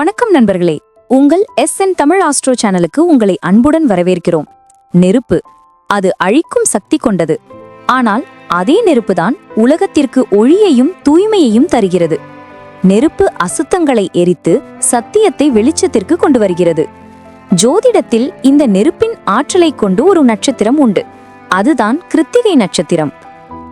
வணக்கம் நண்பர்களே. உங்கள் எஸ் என் தமிழ் ஆஸ்ட்ரோ சேனலுக்கு உங்களை அன்புடன் வரவேற்கிறோம். நெருப்பு அது அழிக்கும் சக்தி கொண்டது. ஆனால் அதே நெருப்புதான் உலகத்திற்கு ஒளியையும் தூய்மையையும் தருகிறது. நெருப்பு அசுத்தங்களை எரித்து சத்தியத்தை வெளிச்சத்திற்கு கொண்டு வருகிறது. ஜோதிடத்தில் இந்த நெருப்பின் ஆற்றலைக் கொண்டு ஒரு நட்சத்திரம் உண்டு. அதுதான் கிருத்திகை நட்சத்திரம்.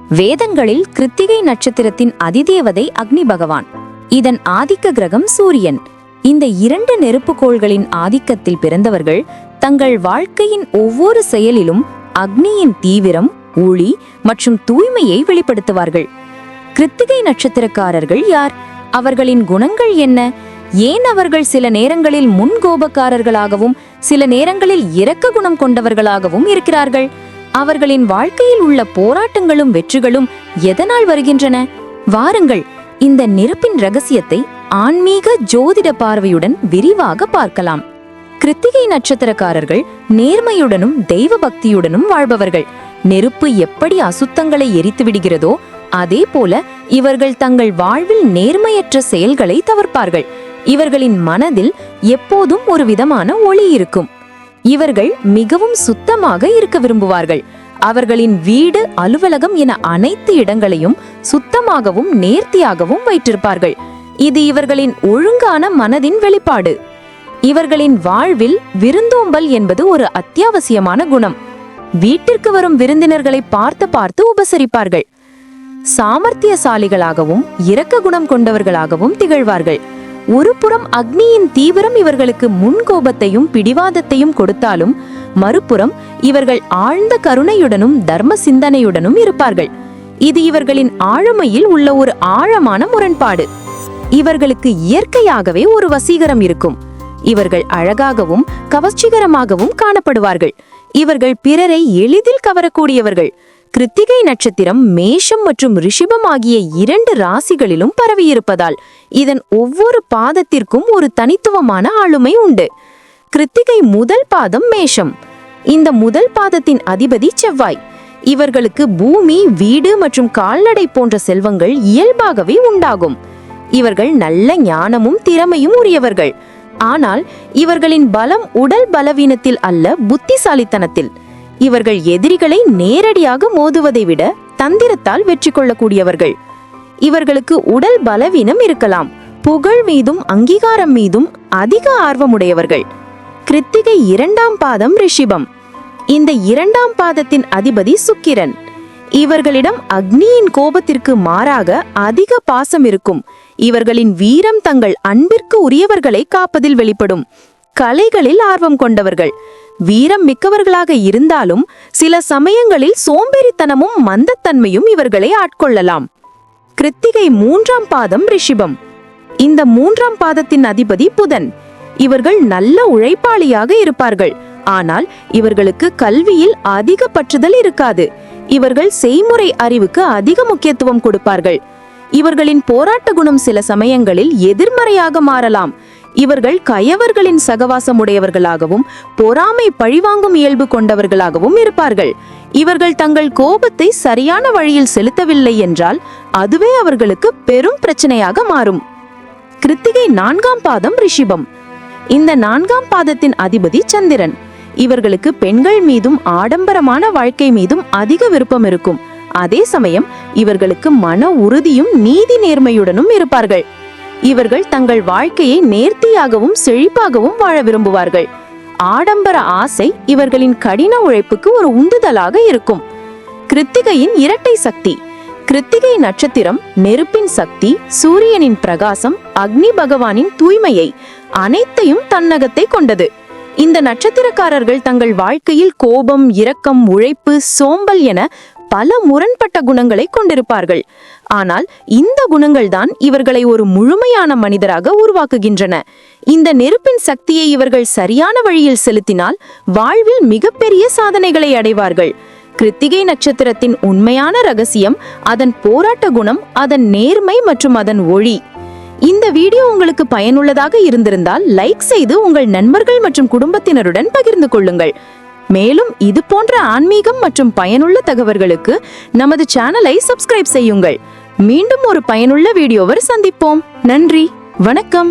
வேதங்களில் கிருத்திகை நட்சத்திரத்தின் அதிதேவதை அக்னி பகவான். இதன் ஆதிக்க கிரகம் சூரியன். இந்த இரண்டு நெருப்புக்கோள்களின் ஆதிக்கத்தில் பிறந்தவர்கள் தங்கள் வாழ்க்கையின் ஒவ்வொரு செயலிலும் அக்னியின் தீவிரம் ஒளி மற்றும் தூய்மையை வெளிப்படுத்துவார்கள். கிருத்திகை நட்சத்திரக்காரர்கள் யார்? அவர்களின் குணங்கள் என்ன? ஏன் அவர்கள் சில நேரங்களில் முன்கோபக்காரர்களாகவும் சில நேரங்களில் இரக்க குணம் கொண்டவர்களாகவும் இருக்கிறார்கள்? அவர்களின் வாழ்க்கையில் உள்ள போராட்டங்களும் வெற்றிகளும் எதனால் வருகின்றன? வாருங்கள் இந்த நெருப்பின் ரகசியத்தை ஆன்மீக ஜோதிட பார்வையுடன் விரிவாக பார்க்கலாம். கிருத்திகை நட்சத்திரக்காரர்கள் நேர்மையுடனும் தெய்வ பக்தியுடனும் வாழ்பவர்கள். நெருப்பு எப்படி அசுத்தங்களை எரித்து விடுகிறதோ அதே போல இவர்கள் தங்கள் வாழ்வில் நேர்மையற்ற செயல்களை தவிர்ப்பார்கள். இவர்களின் மனதில் எப்போதும் ஒரு விதமான ஒளி இருக்கும். இவர்கள் மிகவும் சுத்தமாக இருக்க விரும்புவார்கள். அவர்களின் வீடு அலுவலகம் என அனைத்து இடங்களையும் சுத்தமாகவும் நேர்த்தியாகவும் வைத்திருப்பார்கள். இது இவர்களின் ஒழுங்கான மனதின் வெளிப்பாடு. இவர்களின் வாழ்வில் விருந்தோம்பல் என்பது ஒரு அத்தியாவசியமான குணம். வீட்டிற்கு வரும் விருந்தினர்களை பார்த்து பார்த்து உபசரிப்பார்கள். சாமர்த்தியசாலிகளாகவும் இரக்க குணம் கொண்டவர்களாகவும் திகழ்வார்கள். ஒரு புறம் அக்னியின் தீவிரம் இவர்களுக்கு முன்கோபத்தையும் பிடிவாதத்தையும் கொடுத்தாலும் மறுபுறம் இவர்கள் ஆழ்ந்த கருணையுடனும் தர்ம சிந்தனையுடனும் இருப்பார்கள். இது இவர்களின் ஆளுமையில் உள்ள ஒரு ஆழமான முரண்பாடு. இவர்களுக்கு இயற்கையாகவே ஒரு வசீகரம் இருக்கும். இவர்கள் அழகாகவும் கவர்ச்சிகரமாகவும் காணப்படுவார்கள். இவர்கள் பிறரை எளிதில் கவரக்கூடியவர்கள். கிருத்திகை நட்சத்திரம் மேஷம் மற்றும் ரிஷிபம் ஆகிய இரண்டு ராசிகளிலும் பரவியிருப்பதால் இதன் ஒவ்வொரு பாதத்திற்கும் ஒரு தனித்துவமான ஆளுமை உண்டு. கிருத்திகை முதல் பாதம் மேஷம். இந்த முதல் பாதத்தின் அதிபதி செவ்வாய். இவர்களுக்கு பூமி வீடு மற்றும் கால்நடை போன்ற செல்வங்கள் இயல்பாகவே உண்டாகும். இவர்கள் நல்ல ஞானமும் திறமையும் உரியவர்கள். ஆனால் இவர்களின் பலம் உடல் பலவீனத்தில் அல்ல புத்திசாலித்தனத்தில். இவர்கள் எதிரிகளை நேரடியாக மோதுவதை விட தந்திரத்தால் வெற்றி கொள்ளக்கூடியவர்கள். இவர்களுக்கு உடல் பலவீனம் இருக்கலாம் புகழ் மீதும் அங்கீகாரம் மீதும் அதிக ஆர்வமுடையவர்கள். கிருத்திகை இரண்டாம் பாதம் ரிஷிபம். இந்த இரண்டாம் பாதத்தின் அதிபதி சுக்கிரன். இவர்களிடம் அக்னியின் கோபத்திற்கு மாறாக அதிக பாசம் இருக்கும். இவர்களின் வீரம் தங்கள் அன்பிற்கு உரியவர்களை காப்பதில் வெளிப்படும். கலைகளில் ஆர்வம் கொண்டவர்கள். வீரம் மிக்கவர்களாக இருந்தாலும் சில சமயங்களில் சோம்பேறித்தனமும் மந்தத்தன்மையும் இவர்களை ஆட்கொள்ளலாம். கிருத்திகை மூன்றாம் பாதம் ரிஷிபம். இந்த மூன்றாம் பாதத்தின் அதிபதி புதன். இவர்கள் நல்ல உழைப்பாளியாக இருப்பார்கள். ஆனால் இவர்களுக்கு கல்வியில் அதிக பற்றுதல் இருக்காது. இவர்கள் செய்முறை அறிவுக்கு அதிக முக்கியத்துவம் கொடுப்பார்கள். இவர்களின் போராட்ட குணம் சில சமயங்களில் எதிர்மறையாக மாறலாம். இவர்கள் கயவர்களின் சகவாசமுடையவர்களாகவும் பொறாமை பழிவாங்கும் இயல்பு கொண்டவர்களாகவும் இருப்பார்கள். இவர்கள் தங்கள் கோபத்தை சரியான வழியில் செலுத்தவில்லை என்றால் அதுவே அவர்களுக்கு பெரும் பிரச்சனையாக மாறும். கிருத்திகை நான்காம் பாதம் ரிஷிபம். இந்த நான்காம் பாதத்தின் அதிபதி சந்திரன். இவர்களுக்கு பெண்கள் மீதும் ஆடம்பரமான வாழ்க்கை மீதும் அதிக விருப்பம் இருக்கும். அதே சமயம் இவர்களுக்கு மன உறுதியும் நீதி நேர்மையுடனும் இருப்பார்கள். இவர்கள் தங்கள் வாழ்க்கையை நேர்த்தியாகவும் செழிப்பாகவும் வாழ விரும்புவார்கள். ஆடம்பர ஆசை இவர்களின் கடின உழைப்புக்கு ஒரு உந்துதலாக இருக்கும். கிருத்திகையின் இரட்டை சக்தி. கிருத்திகை நட்சத்திரம் நெருப்பின் சக்தி சூரியனின் பிரகாசம் அக்னி பகவானின் தூய்மையை அனைத்தையும் தன்னகத்தை கொண்டது. இந்த நட்சத்திரக்காரர்கள் தங்கள் வாழ்க்கையில் கோபம் இரக்கம் உழைப்பு சோம்பல் என பல முரண்பட்ட குணங்களை கொண்டிருப்பார்கள். ஆனால் இந்த குணங்கள்தான் இவர்களை ஒரு முழுமையான மனிதராக உருவாக்குகின்றன. இந்த நெருப்பின் சக்தியை இவர்கள் சரியான வழியில் செலுத்தினால் வாழ்வில் மிகப்பெரிய சாதனைகளை அடைவார்கள். கிருத்திகை நட்சத்திரத்தின் உண்மையான ரகசியம் அதன் போராட்ட குணம் அதன் நேர்மை மற்றும் அதன் ஒளி. இந்த வீடியோ உங்களுக்கு பயனுள்ளதாக இருந்திருந்தால் லைக் செய்து உங்கள் நண்பர்கள் மற்றும் குடும்பத்தினருடன் பகிர்ந்து கொள்ளுங்கள். மேலும் இது போன்ற ஆன்மீகம் மற்றும் பயனுள்ள தகவல்களுக்கு நமது சேனலை சப்ஸ்கிரைப் செய்யுங்கள். மீண்டும் ஒரு பயனுள்ள வீடியோவை சந்திப்போம். நன்றி. வணக்கம்.